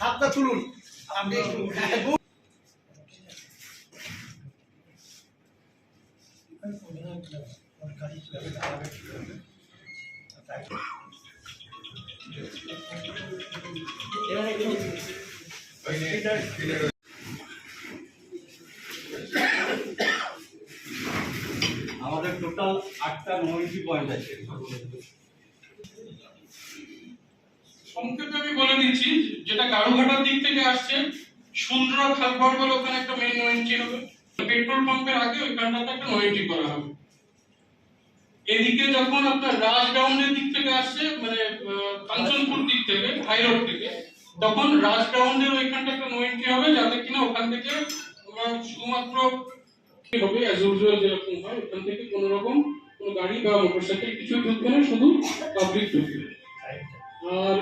হাতটা তুলুন। আমাদের টোটাল আটটা নয়টি পয়েন্ট আছে। সংক্ষেপে আমি বলে দিচ্ছি, যেটা কারুঘাটার দিক থেকে আসছে, সুন্দরা খালপাড় বলে ওখানে একটা মেইন নোয়েন্ট্রি হবে। পেট্রোল পাম্পের আগে ওইখানটাতে একটা নোয়েন্ট্রি করা হবে। এদিকে যখন আপনার রাজগ্রাউন্ডের দিক থেকে আসছে মানে কাঞ্চনপুর দিক থেকে হাই রোড থেকে, তখন রাজগ্রাউন্ডের ওইখানটা একটা নোয়েন্ট্রি হবে, যাতে কিনা ওখান থেকে শুধুমাত্র হবে অ্যাজ ইউজুয়াল যেরকম হয়, ওখান থেকে কোনো রকম কোনো গাড়ি বা মোটরসাইকেল কিছুই ঢুকবে না, শুধু পাবলিক ঢুকবে। আর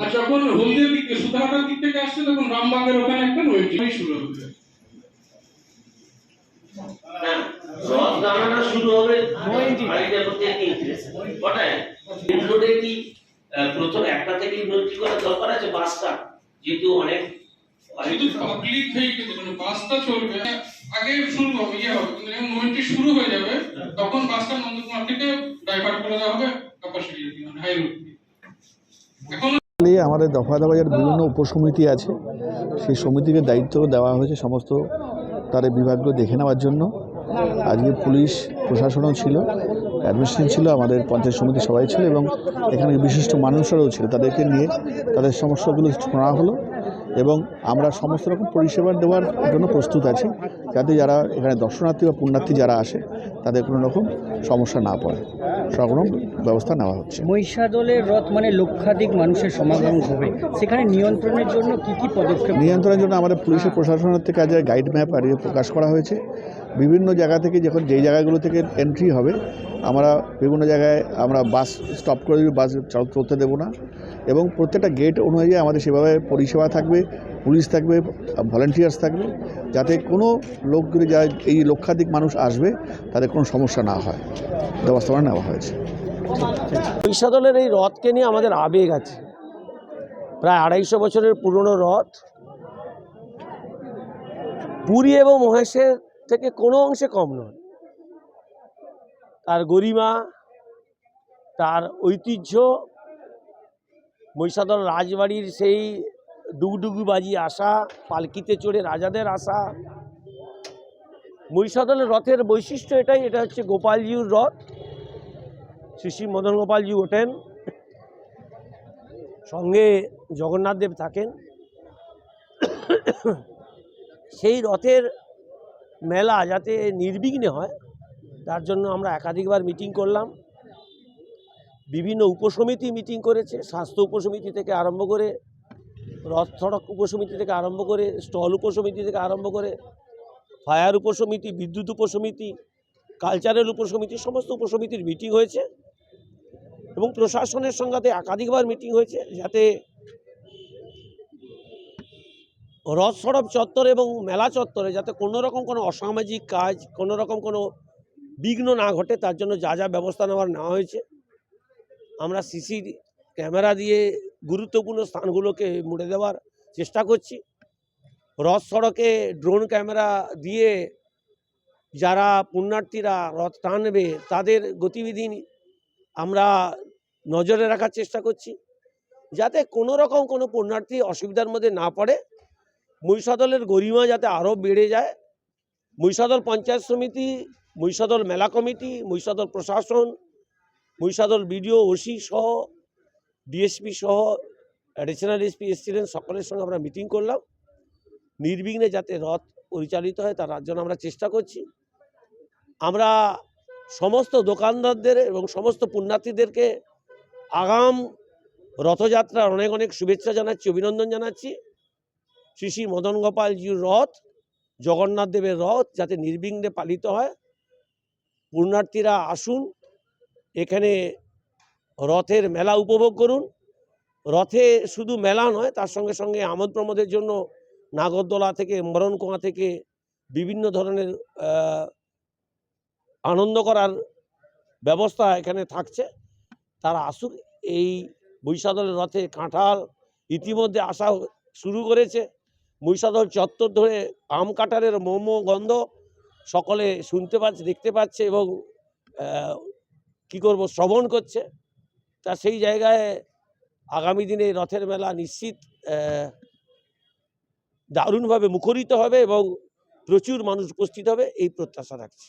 আর যখন হলদিয়ার দিক থেকে সুধাঘাটার দিক থেকে আসছে তখন রামবাগের ওখানে একটা নৈতিক শুরু হবে? রথ শুরু হবে বাড়িতে প্রত্যেক ইন্টারেস্ট কটায় রোডে কি প্রথম একটা থেকে উন্নতি করার দরকার আছে? বাসটা যেহেতু অনেক অনেক শুধু পাবলিক ভেহিকেল মানে বাসটা চলবে। আগে শুরু হবে ইয়ে হবে কিন্তু যখন নৈতিক শুরু হয়ে যাবে তখন বাসটা নন্দকুমার থেকে ডাইভার্ট করে দেওয়া হবে ক্যাপাসিটি মানে হাই রোড এখন আমাদের দফা দফায় বিভিন্ন উপসমিতি আছে, সেই সমিতিকে দায়িত্ব দেওয়া হয়েছে সমস্ত তাদের বিভাগগুলো দেখে নেওয়ার জন্য। আজকে পুলিশ, প্রশাসনও ছিল, অ্যাডমিনিস্ট্রেশন ছিল, আমাদের পঞ্চায়েত সমিতি সবাই ছিল এবং এখানে বিশিষ্ট মানুষরাও ছিল। তাদেরকে নিয়ে তাদের সমস্যাগুলো শোনা হলো। এবং আমরা সমস্ত রকম পরিষেবা দেওয়ার জন্য প্রস্তুত আছি যাতে যারা এখানে দর্শনার্থী বা পুণ্যার্থী যারা আসে তাদের কোনো রকম সমস্যা না পড়ে। সব ব্যবস্থা নেওয়া হচ্ছে। মহিষাদলের রথ মানে লক্ষাধিক মানুষের সমাগম হবে। সেখানে নিয়ন্ত্রণের জন্য কি কি পদক্ষেপ? নিয়ন্ত্রণের জন্য আমাদের পুলিশের প্রশাসনের থেকে আজ গাইড ম্যাপ আর প্রকাশ করা হয়েছে। বিভিন্ন জায়গা থেকে যখন যেই জায়গাগুলো থেকে এন্ট্রি হবে আমরা বিভিন্ন জায়গায় আমরা বাস স্টপ করে দেবো বাস চল- চলতে দেবো না। এবং প্রত্যেকটা গেট অনুযায়ী আমাদের সেভাবে পরিষেবা থাকবে পুলিশ থাকবে ভলেন্টিয়ার্স থাকবে, যাতে কোনো লোকগুলি যা এই লক্ষাধিক মানুষ আসবে তাদের কোনো সমস্যা না হয়। ব্যবস্থাপনা নেওয়া হয়েছে। মহিষাদলের এই রথকে নিয়ে আমাদের আবেগ আছে। প্রায় আড়াইশো বছরের পুরনো রথ। পুরী এবং মহেশের থেকে কোনো অংশে কম নয়। গরিমা, তার ঐতিহ্য, মহিষাদল রাজবাড়ির সেই ডুগডুগি বাজি আসা, পালকিতে চড়ে রাজাদের আসা। মহিষাদলের রথের বৈশিষ্ট্য এটাই, এটা হচ্ছে গোপালজিউর রথ। শ্রী শ্রী মদন গোপালজি ওঠেন। সঙ্গে জগন্নাথ দেব থাকেন। সেই রথের মেলা যাতে নির্বিঘ্নে হয় তার জন্য আমরা একাধিকবার মিটিং করলাম। বিভিন্ন উপসমিতি মিটিং করেছে, স্বাস্থ্য উপসমিতি থেকে আরম্ভ করে, রথ সড়ক উপসমিতি থেকে আরম্ভ করে, স্টল উপসমিতি থেকে আরম্ভ করে, ফায়ার উপসমিতি, বিদ্যুৎ উপসমিতি, কালচারাল উপসমিতি, সমস্ত উপসমিতির মিটিং হয়েছে এবং প্রশাসনের সঙ্গে একাধিকবার মিটিং হয়েছে যাতে রথ সড়ক চত্বর এবং মেলা চত্বরে যাতে কোনো রকম কোনো অসামাজিক কাজ, কোনো রকম কোনো বিঘ্ন না ঘটে, তার জন্য যা যা ব্যবস্থা নেওয়ার নেওয়া হয়েছে। আমরা সিসি ক্যামেরা দিয়ে গুরুত্বপূর্ণ স্থানগুলোকে মুড়ে দেওয়ার চেষ্টা করছি। রথ সড়কে ড্রোন ক্যামেরা দিয়ে যারা পুণ্যার্থীরা রথ টানবে, তাদের গতিবিধি আমরা নজরে রাখার চেষ্টা করছি। যাতে কোনো রকম কোনো পুণ্যার্থী অসুবিধার মধ্যে না পড়ে, মহিষাদলের গরিমা যাতে আরও বেড়ে যায়। মহিষাদল পঞ্চায়েত সমিতি মহিষাদল মেলা কমিটি, মহিষাদল প্রশাসন, মহিষাদল বিডিও, ওসি সহ, ডিএসপি সহ অ্যাডিশনাল এসপি এসছিলেন, সকলের সঙ্গে আমরা মিটিং করলাম। নির্বিঘ্নে যাতে রথ পরিচালিত হয় তার জন্য আমরা চেষ্টা করছি। আমরা সমস্ত দোকানদারদের এবং সমস্ত পুণ্যার্থীদেরকে আগাম রথযাত্রার অনেক অনেক শুভেচ্ছা জানাচ্ছি, অভিনন্দন জানাচ্ছি। শ্রী শ্রী মদন গোপালজির রথ, জগন্নাথ দেবের রথ যাতে নির্বিঘ্নে পালিত হয়। পুণ্যার্থীরা আসুন, এখানে রথের মেলা উপভোগ করুন। রথে শুধু মেলা নয়, তার সঙ্গে সঙ্গে আমোদ প্রমোদের জন্য নাগরদোলা থেকে, মরণকোয়া থেকে বিভিন্ন ধরনের আনন্দ করার ব্যবস্থা এখানে থাকছে। তারা আসুক, এই বৈশাদলের রথে কাঁঠাল ইতিমধ্যে আসা শুরু করেছে। মহিষাদল চত্বর ধরে আম কাঁঠালের মোমো গন্ধ সকলে শুনতে পাচ্ছে, দেখতে পাচ্ছে এবং কি করব, শ্রবণ করছে। তা সেই জায়গায় আগামী দিনে রথের মেলা নিশ্চিত দারুণভাবে মুখরিত হবে এবং প্রচুর মানুষ উপস্থিত হবে, এই প্রত্যাশা রাখছি।